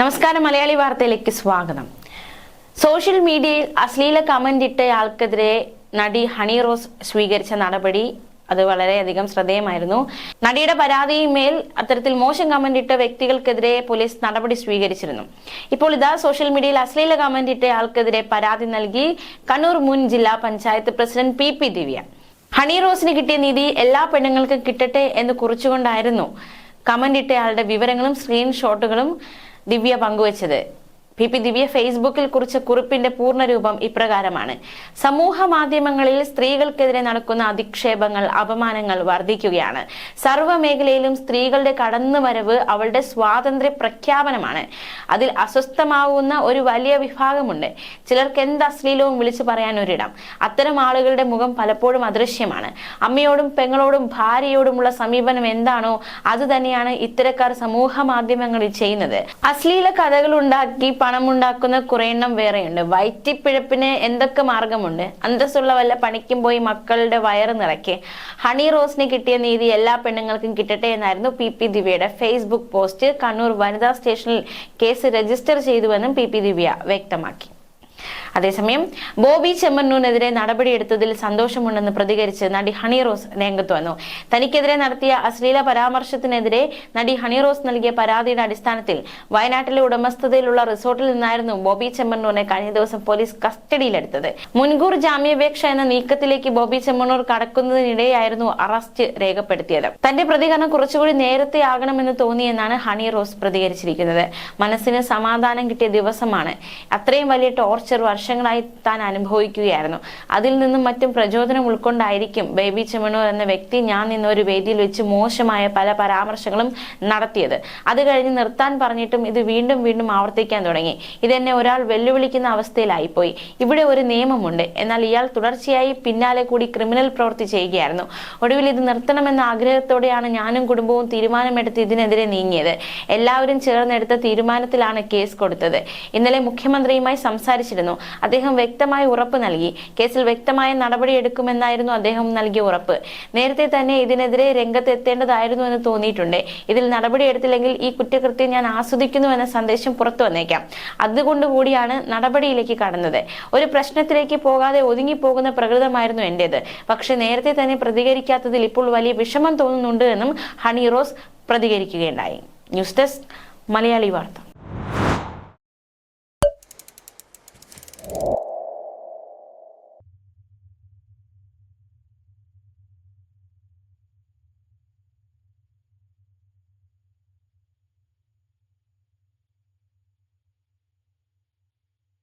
നമസ്കാരം മലയാളി വാർത്തയിലേക്ക് സ്വാഗതം. സോഷ്യൽ മീഡിയയിൽ അശ്ലീല കമന്റ് ഇട്ടയാൾക്കെതിരെ നടി ഹണി റോസ് സ്വീകരിച്ച നടപടി അത് വളരെയധികം ശ്രദ്ധേയമായിരുന്നു. നടിയുടെ പരാതിയിന്മേൽ അത്തരത്തിൽ മോശം കമന്റ് ഇട്ട വ്യക്തികൾക്കെതിരെ പോലീസ് നടപടി സ്വീകരിച്ചിരുന്നു. ഇപ്പോൾ ഇതാ സോഷ്യൽ മീഡിയയിൽ അശ്ലീല കമന്റ് ഇട്ടയാൾക്കെതിരെ പരാതി നൽകി കണ്ണൂർ മുൻ ജില്ലാ panchayat president P P Divya. Honey റോസിന് കിട്ടിയ നീതി എല്ലാ പെണ്ണുങ്ങൾക്കും കിട്ടട്ടെ എന്ന് കുറിച്ചുകൊണ്ടായിരുന്നു കമന്റ് ഇട്ടയാളുടെ വിവരങ്ങളും സ്ക്രീൻഷോട്ടുകളും ദിവ്യ പങ്കുവച്ചത്. പി പി ദിവ്യ ഫേസ്ബുക്കിൽ കുറിച്ച കുറിപ്പിന്റെ പൂർണരൂപം ഇപ്രകാരമാണ്. സമൂഹ മാധ്യമങ്ങളിൽ സ്ത്രീകൾക്കെതിരെ നടക്കുന്ന അധിക്ഷേപങ്ങൾ അപമാനങ്ങൾ വർദ്ധിക്കുകയാണ്. സർവ മേഖലയിലും സ്ത്രീകളുടെ കടന്നുവരവ് അവളുടെ സ്വാതന്ത്ര്യ പ്രഖ്യാപനമാണ്. അതിൽ അസ്വസ്ഥമാവുന്ന ഒരു വലിയ വിഭാഗമുണ്ട്. ചിലർക്ക് എന്ത് അശ്ലീലവും വിളിച്ചു പറയാൻ ഒരിടം. അത്തരം ആളുകളുടെ മുഖം പലപ്പോഴും അദൃശ്യമാണ്. അമ്മയോടും പെങ്ങളോടും ഭാര്യയോടുമുള്ള സമീപനം എന്താണോ അത് തന്നെയാണ് ഇത്തരക്കാർ സമൂഹ മാധ്യമങ്ങളിൽ ചെയ്യുന്നത്. അശ്ലീല കഥകൾ ഉണ്ടാക്കി പണമുണ്ടാക്കുന്ന കുറെ എണ്ണം വേറെയുണ്ട്. വയറ്റിപ്പിഴപ്പിന് എന്തൊക്കെ മാർഗമുണ്ട്? അന്തസ്സുള്ള വല്ല പണിക്കും പോയി മക്കളുടെ വയറ് നിറയ്ക്ക്. ഹണി റോസിന് കിട്ടിയ നീതി എല്ലാ പെണ്ണുങ്ങൾക്കും കിട്ടട്ടെ എന്നായിരുന്നു പി പി ദിവ്യയുടെ ഫേസ്ബുക്ക് പോസ്റ്റ്. കണ്ണൂർ വനിതാ സ്റ്റേഷനിൽ കേസ് രജിസ്റ്റർ ചെയ്തുവെന്നും പി പി ദിവ്യ വ്യക്തമാക്കി. അതേസമയം ബോബി ചെമ്മണ്ണൂരിനെതിരെ നടപടിയെടുത്തതിൽ സന്തോഷമുണ്ടെന്ന് പ്രതികരിച്ച് നടി ഹണി റോസ് രംഗത്ത് വന്നു. തനിക്കെതിരെ നടത്തിയ അശ്ലീല പരാമർശത്തിനെതിരെ നടി ഹണി റോസ് നൽകിയ പരാതിയുടെ അടിസ്ഥാനത്തിൽ വയനാട്ടിലെ ഉടമസ്ഥതയിലുള്ള റിസോർട്ടിൽ നിന്നായിരുന്നു ബോബി ചെമ്മണ്ണൂരിനെ കഴിഞ്ഞ ദിവസം പോലീസ് കസ്റ്റഡിയിലെടുത്തത്. മുൻകൂർ ജാമ്യാപേക്ഷ എന്ന നീക്കത്തിലേക്ക് ബോബി ചെമ്മണ്ണൂർ കടക്കുന്നതിനിടെയായിരുന്നു അറസ്റ്റ് രേഖപ്പെടുത്തിയത്. തന്റെ പ്രതികരണം കുറച്ചുകൂടി നേരത്തെ ആകണമെന്ന് തോന്നിയെന്നാണ് ഹണി റോസ് പ്രതികരിച്ചിരിക്കുന്നത്. മനസ്സിന് സമാധാനം കിട്ടിയ ദിവസമാണ്. അത്രയും വലിയ ടോർച്ചർ വർഷങ്ങളായി താൻ അനുഭവിക്കുകയായിരുന്നു. അതിൽ നിന്നും മറ്റും പ്രചോദനം ഉൾക്കൊണ്ടായിരിക്കും ബേബി ചെമ്മണൂർ എന്ന വ്യക്തി ഞാൻ നിന്ന ഒരു വേദിയിൽ വെച്ച് മോശമായ പല പരാമർശങ്ങളും നടത്തിയത്. അത് കഴിഞ്ഞ് നിർത്താൻ പറഞ്ഞിട്ടും ഇത് വീണ്ടും വീണ്ടും ആവർത്തിക്കാൻ തുടങ്ങി. ഇതെന്നെ ഒരാൾ വെല്ലുവിളിക്കുന്ന അവസ്ഥയിലായിപ്പോയി. ഇവിടെ ഒരു നിയമമുണ്ട്. എന്നാൽ ഇയാൾ തുടർച്ചയായി പിന്നാലെ കൂടി ക്രിമിനൽ പ്രവൃത്തി ചെയ്യുകയായിരുന്നു. ഒടുവിൽ ഇത് നിർത്തണമെന്ന ആഗ്രഹത്തോടെയാണ് ഞാനും കുടുംബവും തീരുമാനമെടുത്ത് ഇതിനെതിരെ നീങ്ങിയത്. എല്ലാവരും ചേർന്നെടുത്ത തീരുമാനത്തിലാണ് കേസ് കൊടുത്തത്. ഇന്നലെ മുഖ്യമന്ത്രിയുമായി സംസാരിച്ചിരുന്നു. അദ്ദേഹം വ്യക്തമായ ഉറപ്പ് നൽകി. കേസിൽ വ്യക്തമായ നടപടിയെടുക്കുമെന്നായിരുന്നു അദ്ദേഹം നൽകിയ ഉറപ്പ്. നേരത്തെ തന്നെ ഇതിനെതിരെ രംഗത്തെത്തേണ്ടതായിരുന്നു എന്ന് തോന്നിയിട്ടുണ്ട്. ഇതിൽ നടപടിയെടുത്തില്ലെങ്കിൽ ഈ കുറ്റകൃത്യം ഞാൻ ആസ്വദിക്കുന്നു എന്ന സന്ദേശം പുറത്തു വന്നേക്കാം. അതുകൊണ്ട് കൂടിയാണ് നടപടിയിലേക്ക് കടന്നത്. ഒരു പ്രശ്നത്തിലേക്ക് പോകാതെ ഒതുങ്ങിപ്പോകുന്ന പ്രകൃതമായിരുന്നു എന്റേത്. പക്ഷെ നേരത്തെ തന്നെ പ്രതികരിക്കാത്തതിൽ ഇപ്പോൾ വലിയ വിഷമം തോന്നുന്നുണ്ട് എന്നും ഹണി റോസ് പ്രതികരിക്കുകയുണ്ടായി. ന്യൂസ് ഡെസ്ക് മലയാളി വാർത്ത.